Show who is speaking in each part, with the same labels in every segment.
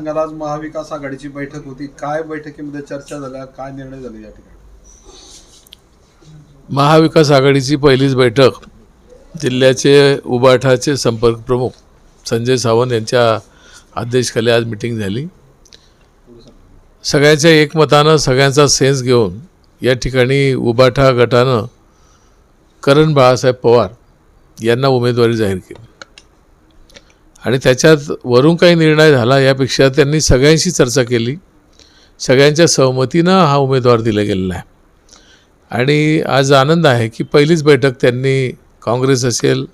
Speaker 1: सांगाल आज महाविकास आघाडीची बैठक होती. काय बैठकीमध्ये चर्चा झाल्या काय निर्णय झाले या ठिकाणी?
Speaker 2: महाविकास आघाडीची पहिलीच बैठक जिल्ह्याचे उबाठाचे संपर्क प्रमुख संजय सावंत यांच्या आदेशखाली आज मिटिंग झाली. सगळ्यांच्या एकमतानं सगळ्यांचा सेन्स घेऊन या ठिकाणी उबाठा गटानं करण बाळासाहेब पवार यांना उमेदवारी जाहीर केली. आणि त्याच्यात वरून काही निर्णय झाला यापेक्षा त्यांनी सगळ्यांशी चर्चा केली. सगळ्यांच्या सहमतीनं हा उमेदवार दिला गेलेला आहे. आणि आज आनंद आहे की पहिलीच बैठक त्यांनी काँग्रेस असेल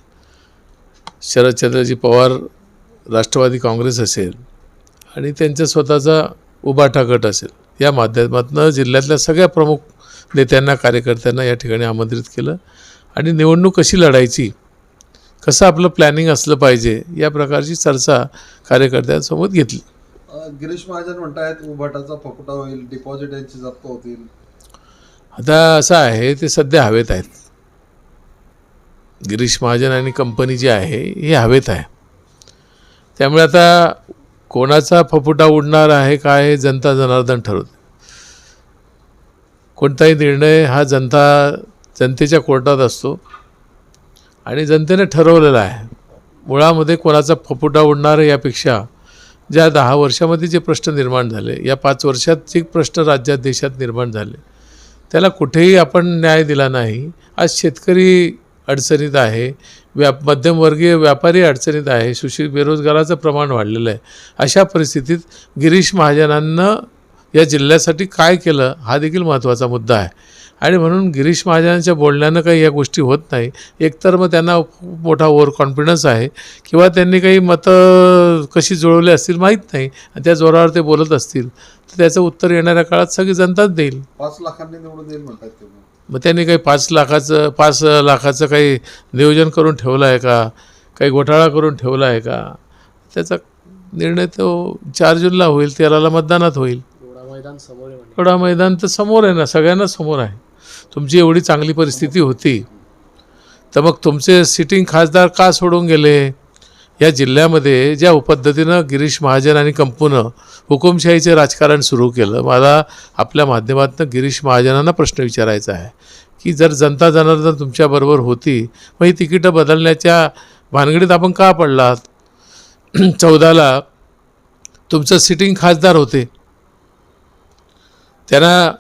Speaker 2: शरदचंद्रजी पवार राष्ट्रवादी काँग्रेस असेल आणि त्यांचा स्वतःचा उबाठा गट असेल. या माध्यमातून जिल्ह्यातल्या सगळ्या प्रमुख नेत्यांना कार्यकर्त्यांना या ठिकाणी आमंत्रित केलं. आणि निवडणूक कशी लढायची कसं आपलं प्लॅनिंग असलं पाहिजे या प्रकारची चर्चा कार्यकर्त्यांसोबत घेतली.
Speaker 1: गिरीश महाजन म्हणतायत उभाटाचा फकुटा होईल डिपॉझिट यांची जप्त होतील.
Speaker 2: आता असं आहे ते सध्या हवेत आहेत. गिरीश महाजन आणि कंपनी जी आहे ही हवेत आहे. त्यामुळे आता कोणाचा फपुटा उडणार आहे काय हे जनता जनार्दन ठरवते. कोणताही निर्णय हा जनता जनतेच्या कोर्टात असतो. आणि जनतेने ठरवलेलं आहे. मुळामध्ये कोणाचा फपुटा उडणार यापेक्षा ज्या दहा वर्षामध्ये जे प्रश्न निर्माण झाले या पाच वर्षात जे प्रश्न राज्यात देशात निर्माण झाले त्याला कुठेही आपण न्याय दिला नाही. आज शेतकरी अडचणीत आहे व्याप मध्यमवर्गीय व्यापारी अडचणीत आहे सुशील बेरोजगाराचं प्रमाण वाढलेलं आहे. अशा परिस्थितीत गिरीश महाजनांना या जिल्ह्यासाठी काय केलं हा देखील महत्त्वाचा मुद्दा आहे. आणि म्हणून गिरीश महाजनांच्या बोलण्यानं काही या गोष्टी होत नाही. एकतर मग त्यांना खूप मोठा ओव्हर कॉन्फिडन्स आहे किंवा त्यांनी काही मतं कशी जुळवली असतील माहीत नाही आणि त्या जोरावर ते बोलत असतील. तर त्याचं उत्तर येणाऱ्या काळात सगळी जनताच देईल.
Speaker 1: पाच लाखांनी निवडून येईल म्हणतात ते
Speaker 2: मग. त्यांनी काही पाच लाखाचं पाच लाखाचं काही नियोजन करून ठेवलं आहे का? काही घोटाळा करून ठेवला आहे का? त्याचा निर्णय तो चार जूनला होईल तेराला मतदानात होईल. एवढा मैदान तर समोर आहे ना सगळ्यांना समोर आहे. तुमची एवढी चांगली परिस्थिती होती. तर मग तुमचे सिटिंग खासदार का सोडून गेले? या जिल्ह्यामध्ये ज्या पद्धतीनं गिरीश महाजन आणि कंपूनं हुकुमशाहीचे राजकारण सुरू केलं मला आपल्या माध्यमातून गिरीश महाजनांना प्रश्न विचारायचा आहे. की जर जनता जनार्दन तुमच्याबरोबर होती मग ही तिकीटं बदलण्याच्या भानगडीत आपण का पडलात? चौदाला तुमचं सिटिंग खासदार होते. त्यांना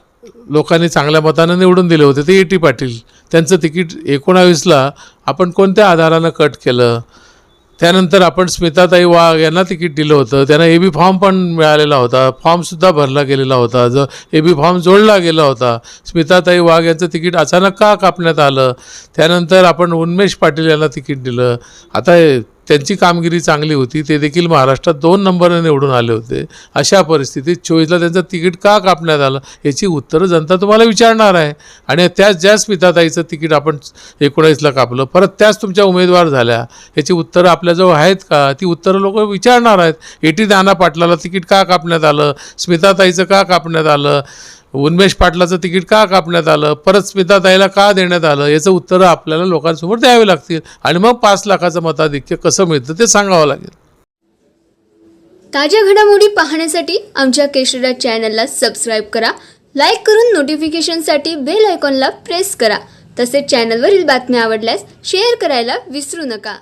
Speaker 2: लोकांनी चांगल्या मतानं निवडून दिले होते ते ए टी पाटील. त्यांचं तिकीट एकोणावीसला आपण कोणत्या आधारानं कट केलं? त्यानंतर आपण स्मिताताई वाघ यांना तिकीट दिलं होतं त्यांना ए बी फॉर्म पण मिळालेला होता फॉर्मसुद्धा भरला गेलेला होता जो ए बी फॉर्म जोडला गेला होता. स्मिताताई वाघ यांचं तिकीट अचानक का कापण्यात आलं? त्यानंतर आपण उन्मेष पाटील यांना तिकीट दिलं. आता त्यांची कामगिरी चांगली होती ते देखील महाराष्ट्रात दोन नंबरने निवडून आले होते. अशा परिस्थितीत चोवीसला त्यांचं तिकीट का कापण्यात आलं याची उत्तरं जनता तुम्हाला विचारणार आहे. आणि त्याच ज्या स्मिताताईचं तिकीट आपण एकोणावीसला कापलं परत त्याच तुमच्या उमेदवार झाल्या याची उत्तरं आपल्याजवळ आहेत का? ती उत्तरं लोक विचारणार आहेत. एटी नाना पाटलाला तिकीट का कापण्यात आलं? स्मिताताईचं का कापण्यात आलं? उन्मेष पाटलाचं तिकीट का कापण्यात आलं? परत स्मिताताईला का देण्यात आलं? याचं उत्तरं आपल्याला लोकांसमोर द्यावी लागतील. आणि मग पाच लाखाचं मताधिक्य कसं मिळतं ते सांगावं लागेल.
Speaker 3: ताज्या घडामोडी पाहण्यासाठी आमच्या केशरा चॅनलला सबस्क्राईब करा लाईक करून नोटिफिकेशनसाठी बेल आयकॉनला प्रेस करा. तसेच चॅनलवरील बातम्या आवडल्यास शेअर करायला विसरू नका.